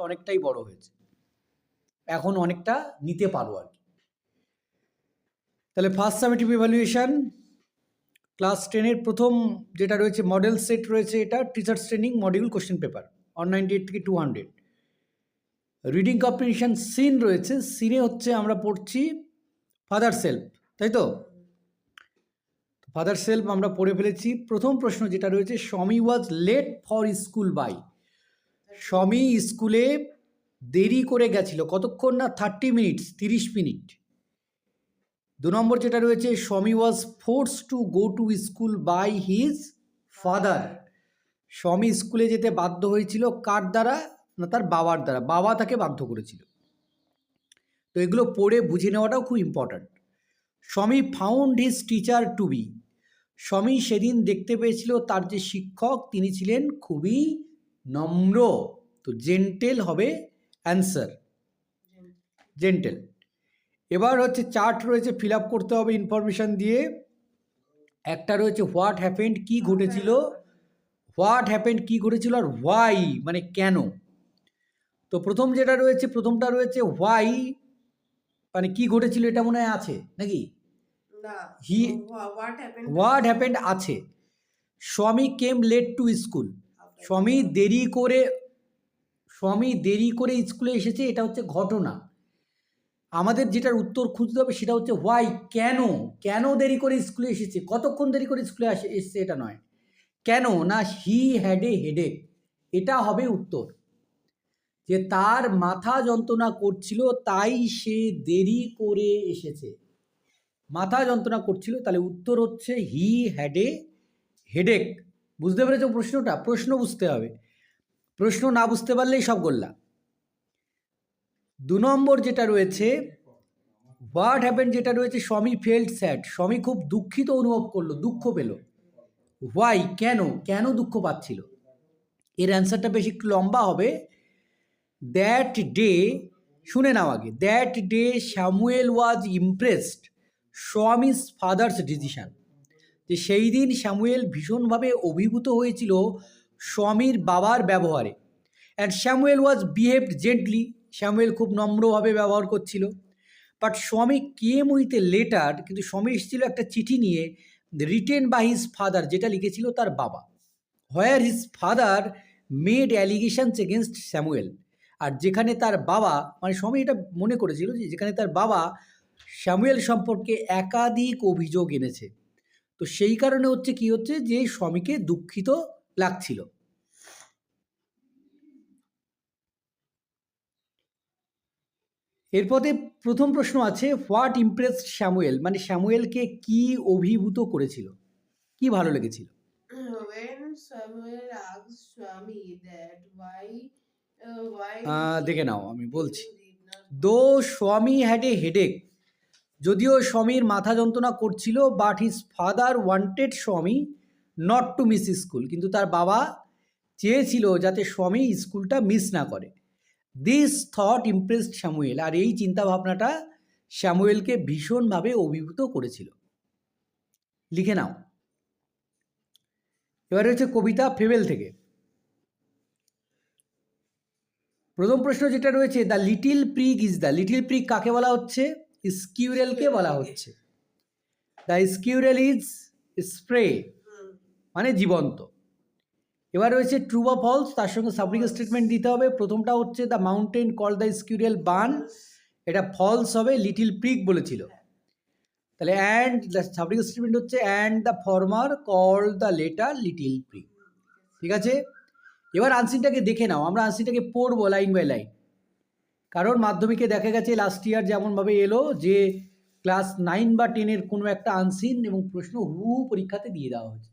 অনেকটাই বড় হয়েছে। এখন অনেকটা নিতে পারো আর কি। তাহলে ফার্স্ট সামেটিভ ইভ্যালুয়েশন ক্লাস টেনের প্রথম যেটা রয়েছে মডেল সেট রয়েছে এটা teachers training module question paper one ninety eight থেকে two hundred reading competition scene রয়েছে সিনে হচ্ছে আমরা পড়ছি ফাদার সেলফ তাই তো? ফাদার সেলফ আমরা পড়ে ফেলেছি। প্রথম প্রশ্ন যেটা রয়েছে Swami was late for school by Swami স্কুলে দেরি করে গেছিল। কতক্ষণ না? থার্টি মিনিটস তিরিশ মিনিট দু নম্বর যেটা রয়েছে, Swami was force to go to school by his father Swami স্কুলে যেতে বাধ্য হয়েছিল কার দ্বারা? না, তার বাবার দ্বারা। বাবা তাকে বাধ্য করেছিল। তো এগুলো পড়ে বুঝে নেওয়াটাও খুব important Swami found his teacher to be Swami সেদিন দেখতে পেয়েছিল তার যে শিক্ষক, তিনি ছিলেন খুবই নম্র তো জেন্টেল হবে অ্যান্সার জেন্টেল এবার হচ্ছে চার্ট রয়েছে ফিল আপ করতে হবে ইনফরমেশান দিয়ে। একটা রয়েছে হোয়াট হ্যাপেন্ড কি ঘটেছিল? হোয়াট হ্যাপেন্ড কি ঘটেছিল আর হোয়াই মানে কেন? তো প্রথম যেটা রয়েছে প্রথমটা রয়েছে হোয়াই মানে কি ঘটেছিল এটা মনে হয় আছে নাকি? He He- what happened what happened আছে। Swami came late to school স্বামী দেরি করে, স্বামী দেরি করে স্কুলে এসেছে, এটা হচ্ছে ঘটনা। আমাদের যেটার উত্তর খুঁজতে হবে সেটা হচ্ছে হোয়াই কেন? কেন দেরি করে স্কুলে এসেছে? কতক্ষণ দেরি করে স্কুলে আসে, এসছে এটা নয়। কেন? না হি হ্যাড এ হেডেক এটা হবে উত্তর। যে তার মাথা যন্ত্রণা করছিল, তাই সে দেরি করে এসেছে। মাথা যন্ত্রণা করছিল, তাহলে উত্তর হচ্ছে হি হ্যাড এ হেডেক বুঝতে পেরেছ প্রশ্নটা? প্রশ্ন বুঝতে হবে। প্রশ্ন না বুঝতে পারলেই সব গোল্লা। দু নম্বর যেটা রয়েছে হোয়াট হ্যাপেন যেটা রয়েছে, স্বামী ফেল্ড স্যাড স্বামী খুব দুঃখিত অনুভব করল, দুঃখ পেল। হোয়াই কেন? কেন দুঃখ পাচ্ছিল? এর অ্যান্সারটা বেশি লম্বা হবে। দ্যাট ডে শুনে নাও আগে। That day Samuel was impressed Swami's father's decision যে সেই দিন স্যামুয়েল ভীষণভাবে অভিভূত হয়েছিল স্বামীর বাবার ব্যবহারে। And Samuel was behaved gently Samuel খুব নম্রভাবে ব্যবহার করছিল। বাট স্বামী কেম উইথ এ লেটার কিন্তু স্বামী এসেছিল একটা চিঠি নিয়ে রিটেন বাই হিজ ফাদার যেটা লিখেছিল তার বাবা। Where his father made allegations against Samuel. আর যেখানে তার বাবা মানে স্বামী এটা মনে করেছিল যে যেখানে তার বাবা স্যামুয়েল সম্পর্কে একাধিক অভিযোগ এনেছে। তো সেই কারণে হচ্ছে কি হচ্ছে যে স্বামীকে দুঃখিত লাগছিল। এরপরে প্রথম প্রশ্ন আছে হোয়াট ইমপ্রেস স্যামুয়েল? মানে স্যামুয়েলকে কি অভিভূত করেছিল? কি ভালো লেগেছিল? Uh, দেখে নাও আমি বলছি। দো স্বামী হ্যাড এ হেডেক যদিও স্বামীর মাথা যন্ত্রণা করছিল but his father wanted Swami not to miss school কিন্তু তার বাবা চেয়েছিল যাতে স্বামী স্কুলটা মিস না করে। দিস থট ইমপ্রেসড স্যামুয়েল আর এই চিন্তাভাবনাটা স্যামুয়েলকে ভীষণভাবে অভিভূত করেছিল। লিখে নাও। এবার হচ্ছে কবিতা ফেবেল থেকে। প্রথম প্রশ্ন যেটা রয়েছে the little prig is the little prig কাকে বলা হচ্ছে? স্কিউরেলকে বলা হচ্ছে। The squirrel is spry. মানে জীবন্ত। এবার রয়েছে ট্রু বা ফলস তার সঙ্গে সাবলিক স্টেটমেন্ট দিতে হবে। প্রথমটা হচ্ছে the mountain call the squirrel bun এটা ফলস হবে লিটিল প্রিক বলেছিল। তাহলে অ্যান্ড দ্য সাবলিক স্টেটমেন্ট হচ্ছে and the former call the latter little prig ঠিক আছে। এবার আনসিনটাকে দেখে নাও। আমরা আনসিনটাকে পড়ব লাইন বাই লাইন কারণ মাধ্যমিকে দেখা গেছে লাস্ট ইয়ার যেমনভাবে এলো যে ক্লাস নাইন বা টেনের কোনো একটা আনসিন এবং প্রশ্ন হু পরীক্ষাতে দিয়ে দেওয়া হয়েছে।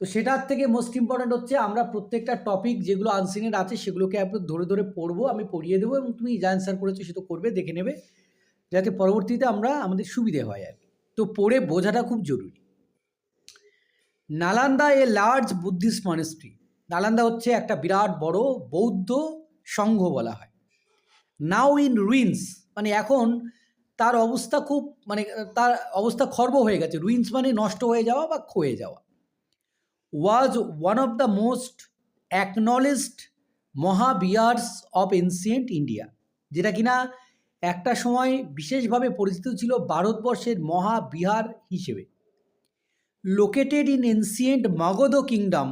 তো সেটার থেকে মোস্ট ইম্পর্ট্যান্ট হচ্ছে আমরা প্রত্যেকটা টপিক যেগুলো আনসিনের আছে সেগুলোকে একবার ধরে ধরে পড়ব, আমি পড়িয়ে দেবো এবং তুমি যা অ্যান্সার করেছ সে তো করবে, দেখে নেবে, যাতে পরবর্তীতে আমরা আমাদের সুবিধে হয় আর। তো পড়ে বোঝাটা খুব জরুরি। Nalanda a large Buddhist monastery Nalanda হচ্ছে একটা বিরাট বড় বৌদ্ধ সংঘ বলা হয়। নাও ইন রুইন্স মানে এখন তার অবস্থা খুব মানে তার অবস্থা খর্ব হয়ে গেছে। রুইন্স মানে নষ্ট হয়ে যাওয়া বা ক্ষয়ে যাওয়া। Was one of the most acknowledged mahaviharas of ancient India. যেটা কিনা একটা সময় বিশেষভাবে পরিচিত ছিল ভারতবর্ষের মহাবিহার হিসেবে। Located in ancient Magadha kingdom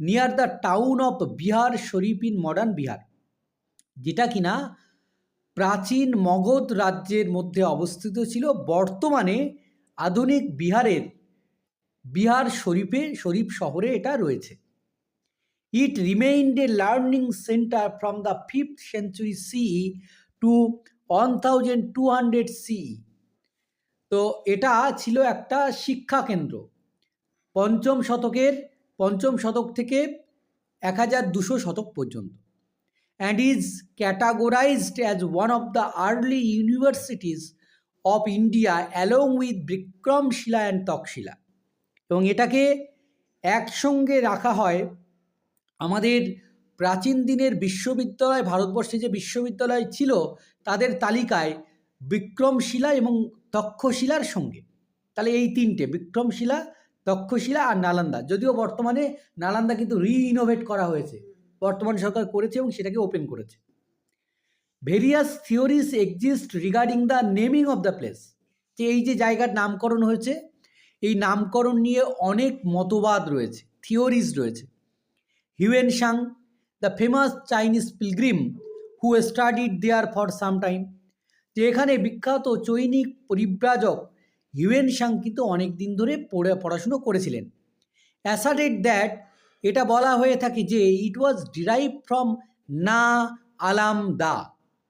near the town of Bihar Sharif in modern Bihar যেটা কিনা প্রাচীন মগধ রাজ্যের মধ্যে অবস্থিত ছিল। বর্তমানে আধুনিক বিহারের বিহার শরীফে, শরীফ শহরে এটা রয়েছে। It remained a learning centre from the fifth century C to one thousand two hundred CE তো এটা ছিল একটা শিক্ষা কেন্দ্র। পঞ্চম শতকের, পঞ্চম শতক থেকে এক হাজার দুশো শতক পর্যন্ত। And is categorised as one of the early universities of India along with Vikramashila and Takshashila এবং এটাকে একসঙ্গে রাখা হয় আমাদের প্রাচীন দিনের বিশ্ববিদ্যালয়, ভারতবর্ষে যে বিশ্ববিদ্যালয় ছিল, তাদের তালিকায় বিক্রমশিলা এবং তক্ষশিলার সঙ্গে। তাহলে এই তিনটে বিক্রমশিলা তক্ষশিলা আর নালন্দা। যদিও বর্তমানে নালন্দা কিন্তু রিইনোভেট করা হয়েছে। বর্তমান সরকার করেছে এবং সেটাকে ওপেন করেছে। Various theories exist regarding the naming of the place যে এই যে জায়গার নামকরণ হয়েছে, এই নামকরণ নিয়ে অনেক মতবাদ রয়েছে থিওরিজ রয়েছে। Hiuen Tsang the famous Chinese pilgrim who studied there for some time যে এখানে বিখ্যাত চৈনিক পরিব্রাজক হিউয়েন সাং কিন্তু অনেক দিন ধরে পড়ে, পড়াশুনো করেছিলেন। অ্যাসাডেড দ্যাট এটা বলা হয়ে থাকে যে ইট ওয়াজ ডিরাইভ ফ্রম না আলাম দা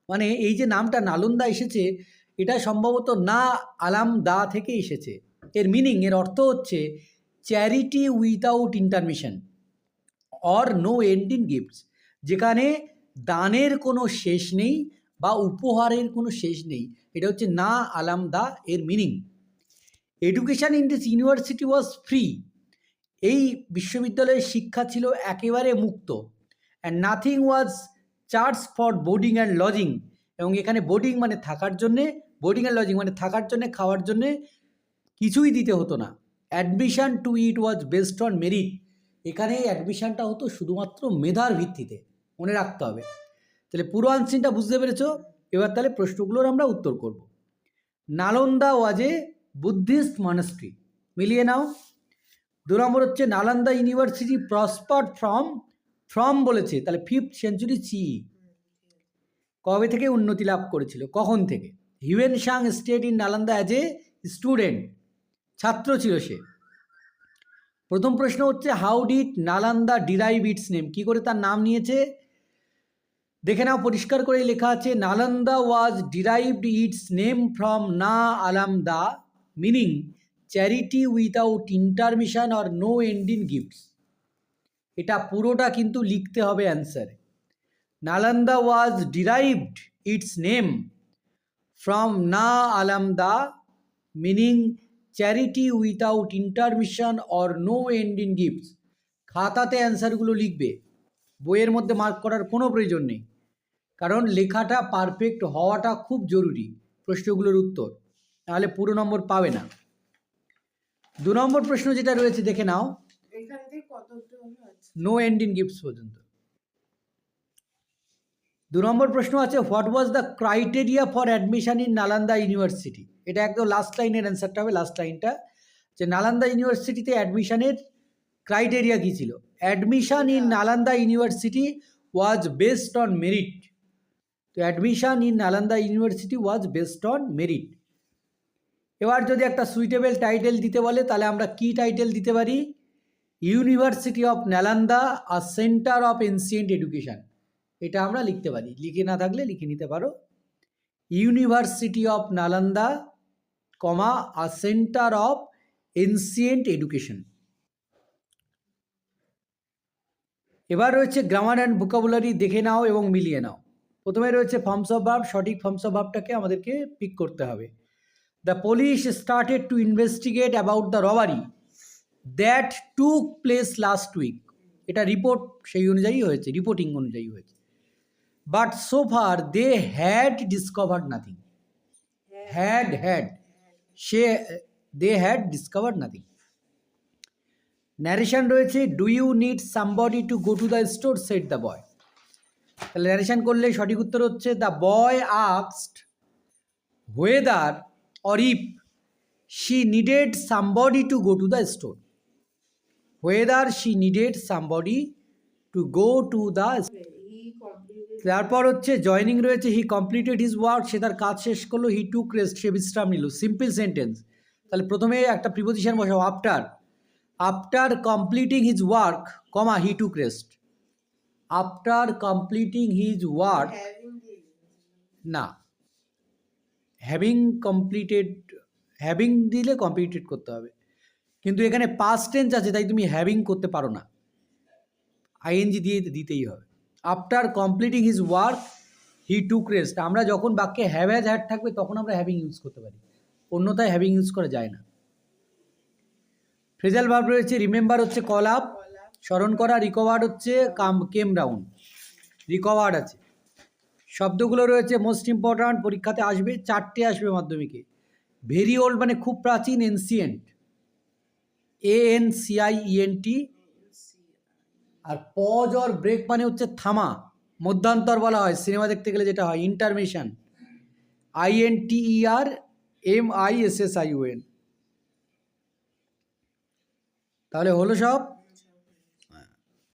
মানে এই যে নামটা নালন্দা এসেছে, এটা সম্ভবত না আলাম দা থেকে এসেছে। এর মিনিং এর অর্থ হচ্ছে charity without intermission or no end gifts যেখানে দানের কোনো শেষ নেই বা উপহারের কোনো শেষ নেই। এটা হচ্ছে না আলাম দা এর meaning education in this university was free এই বিশ্ববিদ্যালয়ের শিক্ষা ছিল একেবারে মুক্ত। And nothing was charge for boarding and lodging এবং এখানে বোর্ডিং মানে থাকার জন্যে বোর্ডিং অ্যান্ড লজিং মানে থাকার জন্যে, খাওয়ার জন্যে কিছুই দিতে হতো না। Admission to it was based on merit এখানে অ্যাডমিশানটা হতো শুধুমাত্র মেধার ভিত্তিতে। মনে রাখতে হবে। তাহলে পুরো আনসিনটা বুঝতে পেরেছ? এবার তাহলে প্রশ্নগুলোর আমরা উত্তর করব। নালন্দা ওয়াজে বুদ্ধিস্ট মনেস্ট্রি মিলিয়ে নাও। দু নম্বর হচ্ছে Nalanda university prosper from from বলেছে, তাহলে ফিফথ সেঞ্চুরি সি কবে থেকে উন্নতি লাভ করেছিল? কখন থেকে? Hiuen Tsang stayed in Nalanda as a student ছাত্র ছিল সে। প্রথম প্রশ্ন হচ্ছে how did Nalanda derive its name কি করে তার নাম নিয়েছে? দেখে নাও, পরিষ্কার করে লেখা আছে Nalanda was derived its name from না আলাম দা meaning charity without intermission or no end in gifts এটা পুরোটা কিন্তু লিখতে হবে অ্যান্সারে Nalanda was derived its name from না আলামদা meaning charity without intermission or no end in gifts খাতাতে অ্যান্সারগুলো লিখবে। বইয়ের মধ্যে মার্ক করার কোনো প্রয়োজন নেই। কারণ লেখাটা পারফেক্ট হওয়াটা খুব জরুরি প্রশ্নগুলোর উত্তর। নাহলে পুরো নম্বর পাবে না। দু নম্বর প্রশ্ন যেটা রয়েছে দেখে নাও। নো এন্ড ইন গিফটস পর্যন্ত। দু নম্বর প্রশ্ন আছে what was the criteria for admission in Nalanda university এটা একদম লাস্ট লাইনের অ্যান্সারটা হবে লাস্ট লাইনটা যে নালান্দা ইউনিভার্সিটিতে অ্যাডমিশনের ক্রাইটেরিয়া কী ছিল? Admission in Nalanda university was based on merit তো admission in Nalanda university was based on merit এবার যদি একটা সুইটেবল টাইটেল দিতে বলে, তাহলে আমরা কি টাইটেল দিতে পারি? University of Nalanda or centre of ancient education এটা আমরা লিখতে পারি। লিখে না থাকলে লিখে নিতে পারো। University of Nalanda comma or centre of ancient education এবার রয়েছে গ্রামার অ্যান্ড ভোকাবুলারি দেখে নাও এবং মিলিয়ে নাও। প্রথমে রয়েছে ফর্মস অফ ভাব সঠিক ফর্মস অফ ভাবটাকে আমাদেরকে পিক করতে হবে। The police started to investigate about the robbery that took place last week এটা রিপোর্ট সেই অনুযায়ী হয়েছে রিপোর্টিং অনুযায়ী হয়েছে। But so far they had discovered nothing had had say they had discovered nothing narration রয়েছে do you need somebody to go to the store said the boy তাহলে narration করলে সঠিক উত্তর হচ্ছে the boy আক্সড whether if she needed somebody to go to the store whether she needed somebody to go to the he completed তারপর হচ্ছে joining রয়েছে he completed his work সে তার কাজ শেষ করল হি টুক রেস্ট সে বিশ্রাম নিল। সিম্পল সেন্টেন্স তাহলে প্রথমে একটা প্রিপোজিশন বসাও after after completing his work comma he took rest after completing his work না। হ্যাভিং কমপ্লিটেড হ্যাভিং দিলে কমপ্লিটেড করতে হবে। কিন্তু এখানে পাস্ট টেন্স আছে, তাই তুমি হ্যাভিং করতে পারো না। আইএনজি দিয়ে দিতেই হবে। After completing his work he took rest আমরা যখন বাক্যে হ্যাভ হ্যাজ হ্যাড থাকবে, তখন আমরা হ্যাভিং ইউজ করতে পারি। অন্যথায় হ্যাভিং ইউজ করা যায় না। ফ্রেজাল ভার্ব রয়েছে রিমেম্বার হচ্ছে কল আপ স্মরণ করা রিকভার্ড হচ্ছে, কাম কেম ডাউন রিকভার্ড আছে। শব্দগুলো রয়েছে মোস্ট ইম্পর্ট্যান্ট পরীক্ষাতে আসবে, চারটে আসবে মাধ্যমিকে। ভেরি ওল্ড মানে খুব প্রাচীন ancient A N C I E N T R pause or break মানে হচ্ছে থামা, মধ্যান্তর বলা হয়, সিনেমা দেখতে গেলে যেটা হয় intermission I N T E R M I S S I N তাহলে হলো সব?